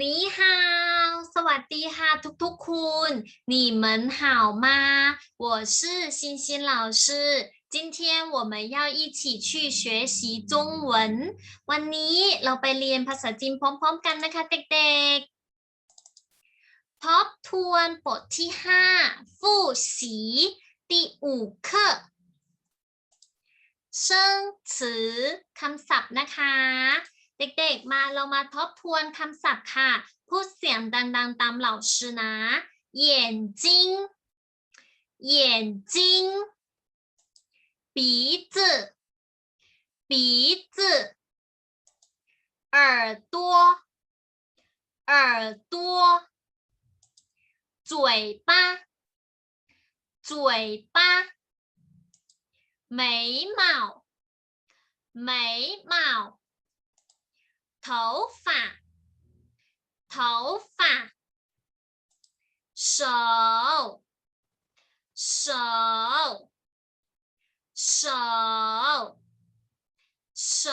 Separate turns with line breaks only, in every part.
นี่ฮาวสวัสดีค่ะทุกๆคุณ你们好吗我是欣欣老师今天我们要一起去学习中文วันนี้เราไปเรียนภาษาจีนพร้อมๆกันนะคะเด็กๆ ทบทวนบทที่ห้าฟู่สี第五课เชิง词คำศัพท์นะคะ เด็กๆ มาเรามาทบทวนคำศัพท์ค่ะ พูดเสียงดังๆ ตามเหล่าชื่อนะ眼睛眼睛鼻子鼻子耳朵耳朵嘴巴嘴巴眉毛眉毛 头发，头发，手，手，手，手，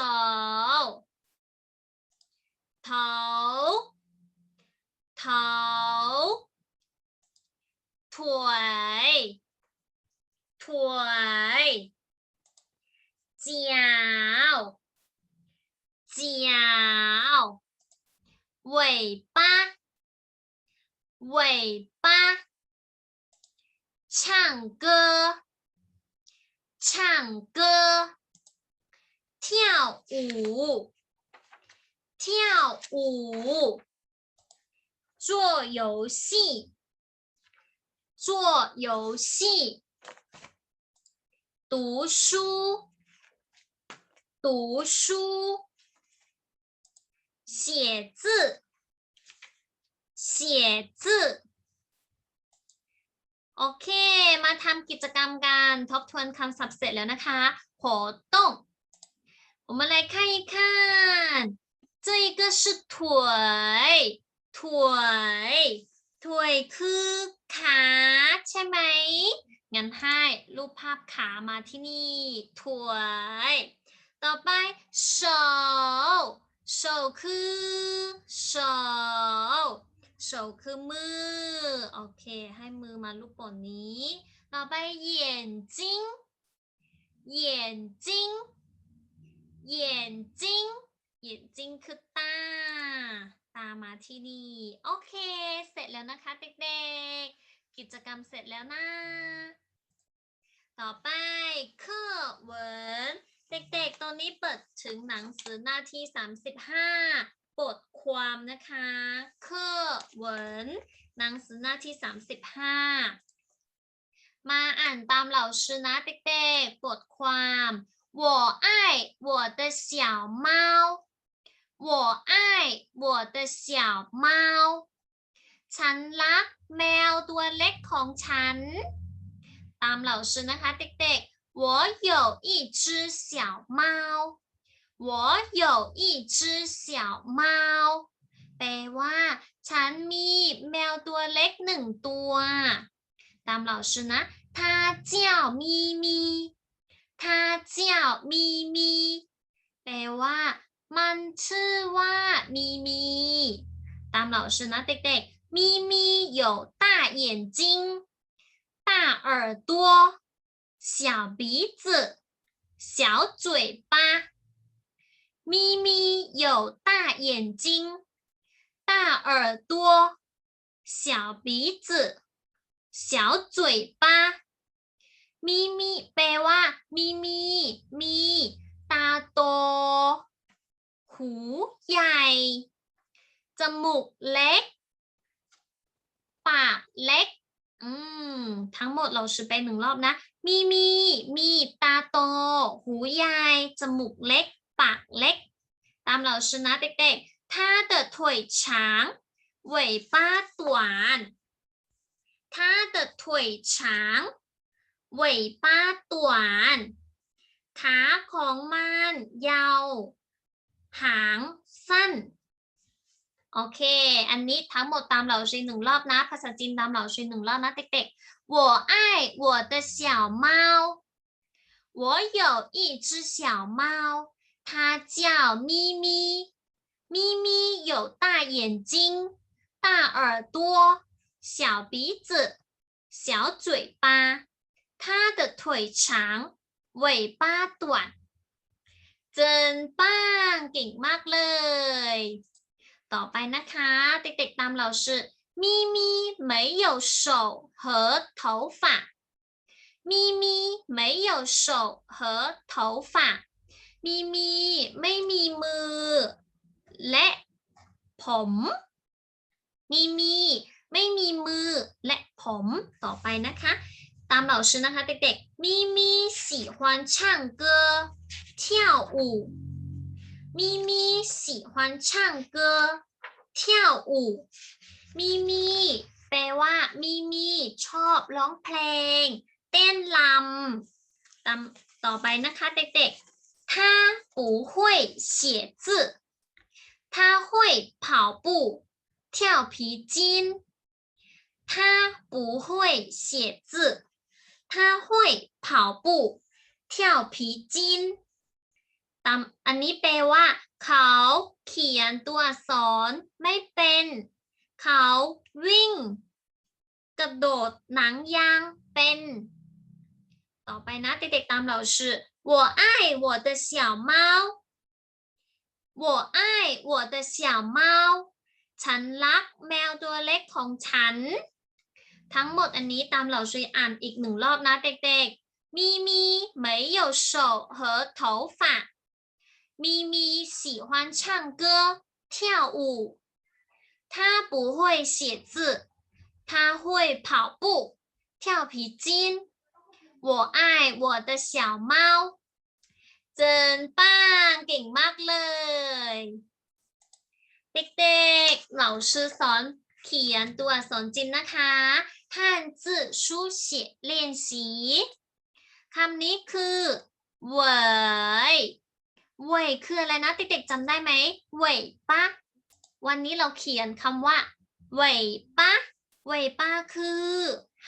头，头，腿，腿，脚。 脚，尾巴，尾巴，唱歌，唱歌，跳舞，跳舞，做游戏，做游戏，读书，读书。写字写字โอเค มาทำกิจกรรมกันทบทวนคำศัพท์เสร็จแล้วนะคะ活动我们来看一看这一个是腿腿腿คือขาใช่ไหมงั้นให้รูปภาพขามาที่นี่ถวยต่อไป手 手คือ手手คือมือ โอเค ให้มือมาลูกโป่งนี้ ต่อไป眼睛眼睛眼睛眼睛คือตา ตามาที่นี่ โอเค เสร็จแล้วนะคะเด็กๆ กิจกรรมเสร็จแล้วนะ ต่อไป课文 เด็กๆ ตอนนี้เปิดถึงหนังสือหน้าที่ 35 บทความนะคะเคอเหวินหนังสือหน้าที่ 35 มาอ่านตามเหล่าชื่อนะเด็กๆ บทความ我爱我的小猫我爱我的小猫ฉันรักแมวตัวเล็กของฉัน ตามเหล่าชื่อนะคะเด็กๆ 我有一只小猫我有一只小猫แปลว่า ฉันมีแมวตัวเล็กหนึ่งตัว ตามเราชื่อนะ它叫咪咪它叫咪咪แปลว่า มันชื่อว่ามีมี ตามเราชื่อนะเด็กๆ咪咪有大眼睛大耳朵 小鼻子，小嘴巴，咪咪有大眼睛、大耳朵、小鼻子、小嘴巴。咪咪แปลว่ามีมีมีตาโต หูใหญ่ จมูกเล็ก ปากเล็ก อืม ทั้งหมดเราชื่อไปหนึ่งรอบนะ มีมี มีตาโต หูใหญ่จมูกเล็ก ปากเล็ก ตามเราชนะเด็กๆถ้าเติดถอยช้างเวป้าตวานถ้าเติดถอยช้างเวป้าตวานขาของมันยาว หางสั้น โอเค อันนี้ทั้งหมดตามเหล่าชีหนึ่งรอบนะ ภาษาจีนตามเหล่าชีหนึ่งรอบนะเด็กๆ 我爱我的小猫我有一只小猫它叫咪咪咪咪有 有大眼睛大耳朵小鼻子小嘴巴它的腿长尾巴短เจินป้างเก่งมากเลย ต่อไปนะคะ เด็กๆตามเราชื่อ 咪咪没有手和头发咪咪没有手和头发มีมีไม่มีมือ และผม มีมีไม่มีมือและผมต่อไปนะคะ ตามเราชื่อนะคะเด็กๆ咪咪喜欢唱歌跳舞咪咪喜欢唱歌跳舞 มีมีแปลว่า มีมีชอบร้องเพลง เต้นรำตามต่อไปนะคะเด็กๆ他不会写字他会跑步跳皮筋他不会写字他会跑步跳皮筋ตามอันนี้แปลว่า เขาเขียนตัวอักษรไม่เป็น เขาวิ่ง กระโดดหนังยางเป็น ต่อไปนะเด็กๆตามเราชื่อ我爱我的小猫我爱我的小猫ฉันรักแมวตัวเล็กของฉัน ทั้งหมดอันนี้ตามเราช่วยอ่านอีกหนึ่งรอบนะเด็กๆ咪咪没有手和头发咪咪喜欢唱歌跳舞 他不会写字，他会跑步、跳皮筋。我爱我的小猫。เจินป้างเก่งมากเลย เด็กๆเราชื่อสอนเขียนตัวอักษรจีนนะคะ汉字书写练习คำนี้คือเหวยเหวยคืออะไรนะเด็กๆจำได้ไหมเหวยปะ วันนี้เราเขียนคำว่าเว่ยป้าเว่ยป้าคือ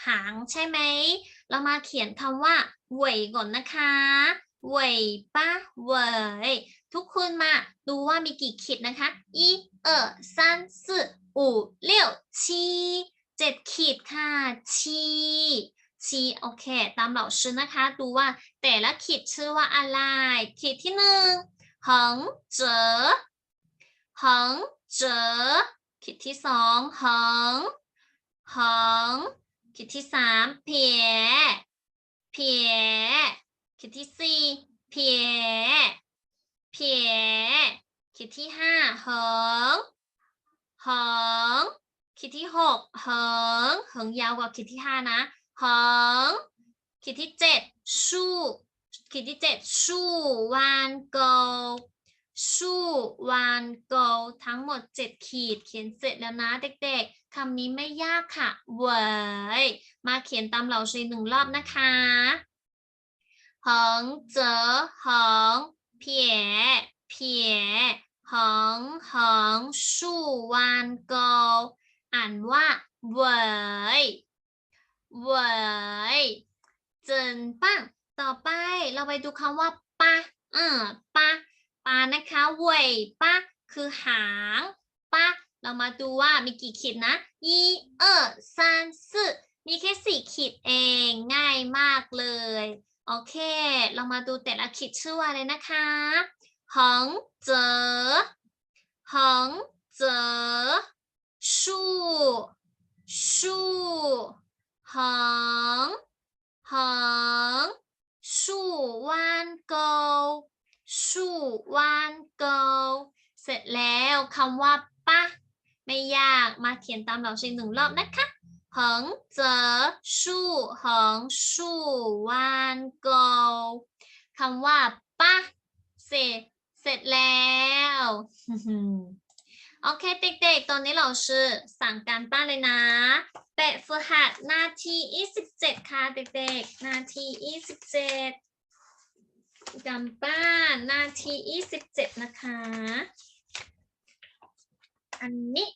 หางใช่ไหม เรามาเขียนคำว่าเว่ยก่อนนะคะเว่ยป้าเว่ยทุกคนมาดูว่ามีกี่ขีดนะคะอีเออสามสี่ห้าหกเจ็ดขีดค่ะชีชีโอเค ตามหล่าชื่อนะคะ ดูว่าแต่ละขีดชื่อว่าอะไร ขีดที่หนึ่งหงเจ๋อหง เจอขีดที่สองหงหงขีดที่สามเพียเพียขีดที่สี่เพียเพียขีดที่ห้าหงหงขีดที่หกหงหงยาวกว่าขีดที่ห้านะหงขีดที่เจ็ดสู้ขีดที่เจ็ดสู้วันโก สู้วันโกทั้งหมดเจ็ดขีด เขียนเสร็จแล้วนะเด็กๆคำนี้ไม่ยากค่ะ เวยมาเขียนตามเราช่วยหนึ่งรอบนะคะหงเจอหงเพียเพียหงหงสู้วันโกอ่านว่าเวยเวยเจินปังต่อไปเราไปดูคำว่าปะเออปะ ปานะคะเว่ยป้าคือหางป้าเรามาดูว่ามีกี่ขีดนะยีเออสามสี่มีแค่สี่ขีดเองง่ายมากเลย โอเค เรามาดูแต่ละขีดชื่อว่าอะนะคะหงเจอหงเจอชูชูหงหงชูวันเกา ชู่วานเกิลเสร็จแล้วคำว่าปะไม่ยากมาเขียนตามเราชิงหนึ่งรอบนะคะหงเจอชู่หงชู่วานเกิลคำว่าปะเสร็จเสร็จแล้วโอเคเด็กๆ ตอนนี้เราสั่งการบ้านเลยนะเปะฝึกหัดนาที่ 27 ค่ะเด็กๆนาที่ 27 การบ้านนาที27นะคะ อันนี้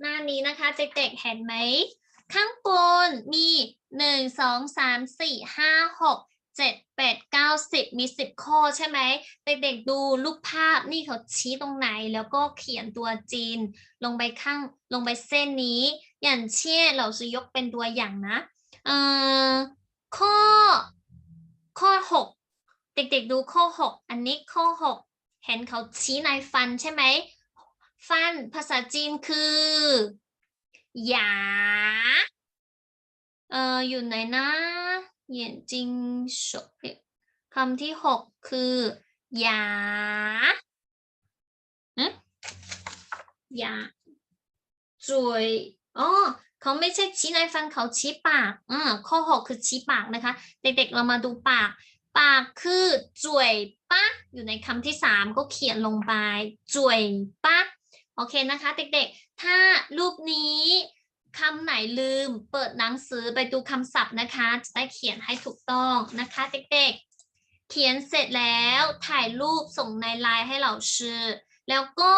หน้านี้นะคะเด็กๆเห็นไหม ข้างบนมี1 2 3 4 5 6เจ็ดแปดเก้าสิบมีสิบข้อใช่ไหมเด็กๆดูรูปภาพนี่เขาชี้ตรงไหนแล้วก็เขียนตัวจีน ลงไปข้างลงไปเส้นนี้ อย่างเช่นเราจะยกเป็นตัวอย่างนะเอ่อข้อ ข้อ 6 เด็กๆดูข้อ 6 อันนี้ข้อ 6 เห็นเขาชี้นายฟันใช่ไหม ฟันภาษาจีนคือหยาเอออยู่ไหนนะเหยียนจิงฉคำที่หกคือหยาหยาจุยอ๋อ เขาไม่ใช่ชี้ในฟันเขาชี้ปากอ่าข้อหกคือชี้ปากนะคะ เด็กๆเรามาดูปาก ปากคือจุยปะอยู่ในคำที่สามก็เขียนลงไปจุยปะโอเคนะคะ เด็กๆ ถ้ารูปนี้คำไหนลืม เปิดหนังสือไปดูคำศัพท์นะคะ จะได้เขียนให้ถูกต้องนะคะ เด็กๆ เขียนเสร็จแล้วถ่ายรูปส่งในไลน์ให้เราชื่อ แล้วก็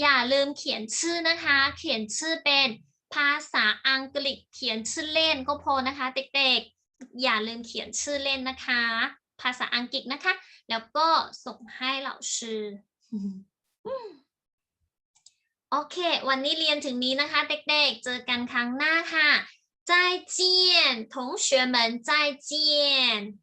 อย่าลืมเขียนชื่อนะคะ เขียนชื่อเป็น ภาษาอังกฤษ เขียนชื่อเล่นก็พอนะคะ เด็กๆ อย่าลืมเขียนชื่อเล่นนะคะ ภาษาอังกฤษนะคะ แล้วก็ส่งให้เราชื่อ โอเค วันนี้เรียนถึงนี้นะคะ เด็กๆ เจอกันครั้งหน้าค่ะ再见同学们再见